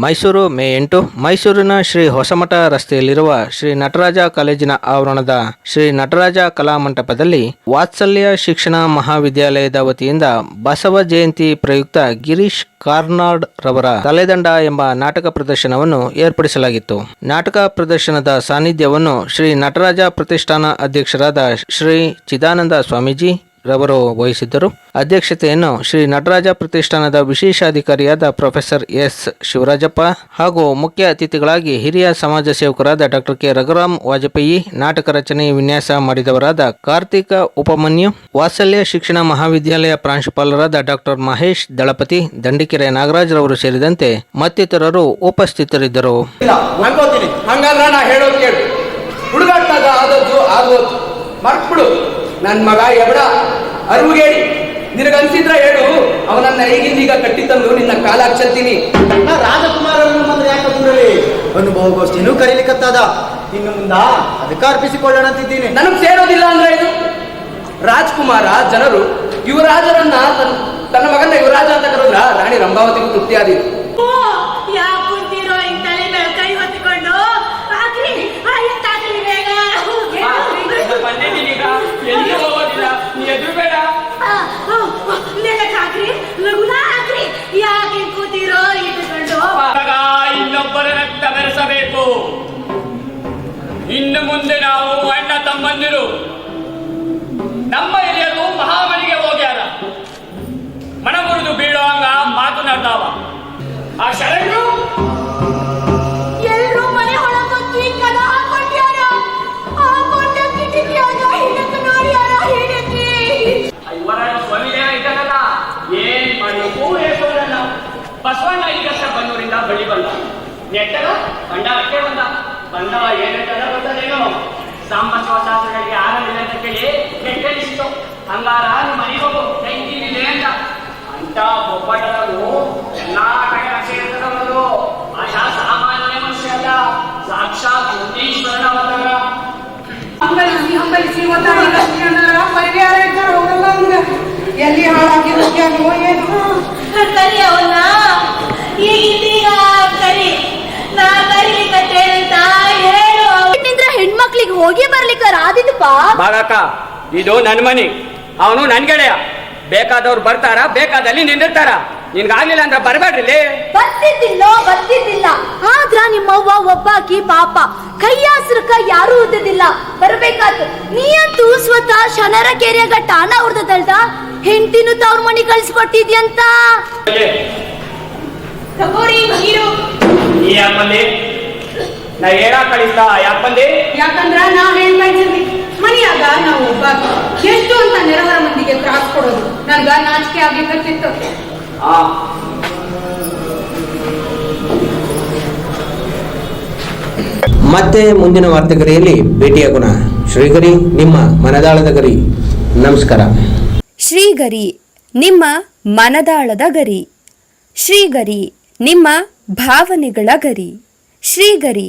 ಮೈಸೂರು ಮೇ ಎಂಟು. ಮೈಸೂರಿನ ಶ್ರೀ ಹೊಸಮಠ ರಸ್ತೆಯಲ್ಲಿರುವ ಶ್ರೀ ನಟರಾಜ ಕಾಲೇಜಿನ ಆವರಣದ ಶ್ರೀ ನಟರಾಜ ಕಲಾ ಮಂಟಪದಲ್ಲಿ ವಾತ್ಸಲ್ಯ ಶಿಕ್ಷಣ ಮಹಾವಿದ್ಯಾಲಯದ ವತಿಯಿಂದ ಬಸವ ಜಯಂತಿ ಪ್ರಯುಕ್ತ ಗಿರೀಶ್ ಕಾರ್ನಾಡ್ ರವರ ತಲೆದಂಡ ಎಂಬ ನಾಟಕ ಪ್ರದರ್ಶನವನ್ನು ಏರ್ಪಡಿಸಲಾಗಿತ್ತು. ನಾಟಕ ಪ್ರದರ್ಶನದ ಸಾನ್ನಿಧ್ಯವನ್ನು ಶ್ರೀ ನಟರಾಜ ಪ್ರತಿಷ್ಠಾನ ಅಧ್ಯಕ್ಷರಾದ ಶ್ರೀ ಚಿದಾನಂದ ಸ್ವಾಮೀಜಿ ರವರು ವಹಿಸಿದ್ದರು. ಅಧ್ಯಕ್ಷತೆಯನ್ನು ಶ್ರೀ ನಟರಾಜ ಪ್ರತಿಷ್ಠಾನದ ವಿಶೇಷಾಧಿಕಾರಿಯಾದ ಪ್ರೊಫೆಸರ್ ಎಸ್. ಶಿವರಾಜಪ್ಪ ಹಾಗೂ ಮುಖ್ಯ ಅತಿಥಿಗಳಾಗಿ ಹಿರಿಯ ಸಮಾಜ ಸೇವಕರಾದ ಡಾಕ್ಟರ್ ಕೆ. ರಘುರಾಮ್ ವಾಜಪೇಯಿ, ನಾಟಕ ರಚನೆ ವಿನ್ಯಾಸ ಮಾಡಿದವರಾದ ಕಾರ್ತಿಕ ಉಪಮನ್ಯು, ವಾತ್ಸಲ್ಯ ಶಿಕ್ಷಣ ಮಹಾವಿದ್ಯಾಲಯ ಪ್ರಾಂಶುಪಾಲರಾದ ಡಾಕ್ಟರ್ ಮಹೇಶ್ ದಳಪತಿ, ದಂಡಿಕೆರೆ ನಾಗರಾಜ್ ರವರು ಸೇರಿದಂತೆ ಮತ್ತಿತರರು ಉಪಸ್ಥಿತರಿದ್ದರು. ಹುಡುಗಾಟ ಮರ್ತ್ಬಿಡು. ನನ್ನ ಮಗ ಎಬಡ ಅರುಗೇಳಿ ನಿನಗನ್ಸಿದ್ರ ಹೇಳು ಅವನನ್ನ ಈಗಿಂದೀಗ ಕಟ್ಟಿ ತಂದು ನಿನ್ನ ಕಾಲ ಹಚ್ಚಂತೀನಿ. ರಾಜಕುಮಾರರನ್ನು ಮಾತ್ರ ಯಾಕೆ ದೂರಲಿ ಅನುಭವಗೋಷ್ಠಿನೂ ಕರೀಲಿಕ್ಕತ್ತದ ಇನ್ನು ಮುಂದ ಅದಕ್ಕ ಅರ್ಪಿಸಿಕೊಳ್ಳೋಣ ಅಂತಿದ್ದೀನಿ ನನಗ್ ಸೇರೋದಿಲ್ಲ ಅಂದ್ರೆ ಇದು ರಾಜ್ಕುಮಾರ ಜನರು ಯುವರಾಜರನ್ನ ತನ್ನ ತನ್ನ ಮಗನ ಯುವರಾಜ ಅಂತ ಕರೆದ್ರ ರಾಣಿ ರಂಭಾವತಿಗೂ ತೃಪ್ತಿ ಮುಂದೆ ನಾವು ಅಣ್ಣ ತಮ್ಮಂದಿರು. ನಮ್ಮ ಹಿರಿಯರು ಮಹಾಮನಿಗೆ ಹೋಗ್ಯಾರ. ಮನ ಮುರಿದು ಬೀಳುವಂಗ ಮಾತನಾಡ್ತಾವ. ಆ ಶರಣರು? ಬಸವಣ್ಣ ಈಗಷ್ಟ ಬನ್ನೂರಿಂದ ಬಳಿ ಬಂದ. ನೆಟ್ಟಗ ಅಕ್ಕೆ ಬಂದ. ಬಂದವ ಏನಂತದ ಗೊತ್ತದೇನೋ ಸಾಂಬಶಿವಶಾಸ್ತ್ರಗಳಿಗೆ ಆರಲಿಲ್ಲ ಅಂತ ಕೇಳಿ ಕೆಟ್ಟನಿಸಿತು ಹಂಗಾರ ನಿಮ್ಮ ಮನೆಗೆ ಹೋಗು ತೆಂಗಿನಿದೆ ಅಂತ ಅಂತ ಬೊಬ್ಬಟ್ಟರು ಎಲ್ಲಾ ಕಡೆ ಅಕ್ಷರದವರು ಆಶಾ ಸಾಮಾನ್ಯ ಮನುಷ್ಯ ಅಲ್ಲ ಸಾಕ್ಷಾತ್ ಯೋಗೀಶ್ವರನ ಅವತಾರ ಹಂಬಲಿಸಿ ಹಂಬಲಿಸಿ ಒತ್ತಾಡಿ ರಾದಿದಪ್ಪ ಬಾಗಕ್ಕ ಇದು ನನ್ನ ಮನಿ. ಅವನು ನನ್ ಗೆಳೆಯ. ಬೇಕಾದವ್ರು ಬರ್ತಾರ ಬೇಕಾದಲ್ಲಿ ನಿಂದಿರ್ತಾರ. ನಿನ್ಗಾಗ್ಲಿಲ್ಲ ಅಂದ್ರೆ ಬರ್ಬೇಡ್ರಿ ಬರ್ತಿದ್ದಿಲ್ಲೋ ಬರ್ತಿದ್ದಿಲ್ಲ. ಆದ್ರ ನಿಮ್ಮವ್ವ ಒಬ್ಬಾಕಿ ಪಾಪ. ಕೈಯಾಸ್ರಕ ಯಾರು ಉದ್ದದಿಲ್ಲ ಬರ್ಬೇಕಾತು ನೀಯಂತೂ ಸ್ವತಃ ಶನರ ಕೆರೆಯಾಗ ಟಾಣ ಉರ್ದದಲ್ದ ಹೆಂಡತಿನೂ ತವ್ರ ಮನಿ ಕಳ್ಸಿಕೊಟ್ಟಿದ್ಯಂತ? ತಗೋರಿ ನೀರು. ನೀ ಯಾಕೆ ಬಂದಿ ನಾ ಹೇಳ ಕಳಿಸ್ತ ಯಾಕೆ ಬಂದಿ ಯಾಕಂದ್ರ ನಾ ಹೇಳ್ತಾ ಇದ್ದೀನಿ ಮನೆಯಾಗ ನಾವು ಒಬ್ಬ ಎಷ್ಟು ಅಂತ ನೆರವರ ಮಂದಿಗೆ ತ್ರಾಸ ಕೊಡೋದು ನನ್ಗ ನಾಚಿಕೆ ಆಗ್ಲಿಕ್ಕತ್ತಿತ್ತು. ಆ. ಮತ್ತೆ ಮುಂದಿನ ವಾರ್ತೆಗರಿಯಲ್ಲಿ ಭೇಟಿಯಾಗೋಣ ಶ್ರೀಗರಿ ನಿಮ್ಮ ಮನದಾಳದ ಗರಿ. ನಮಸ್ಕಾರ. ಶ್ರೀಗರಿ ನಿಮ್ಮ ಮನದಾಳದ ಗರಿ. ಶ್ರೀಗರಿ ನಿಮ್ಮ ಭಾವನೆಗಳ ಗರಿ. ಶ್ರೀಗರಿ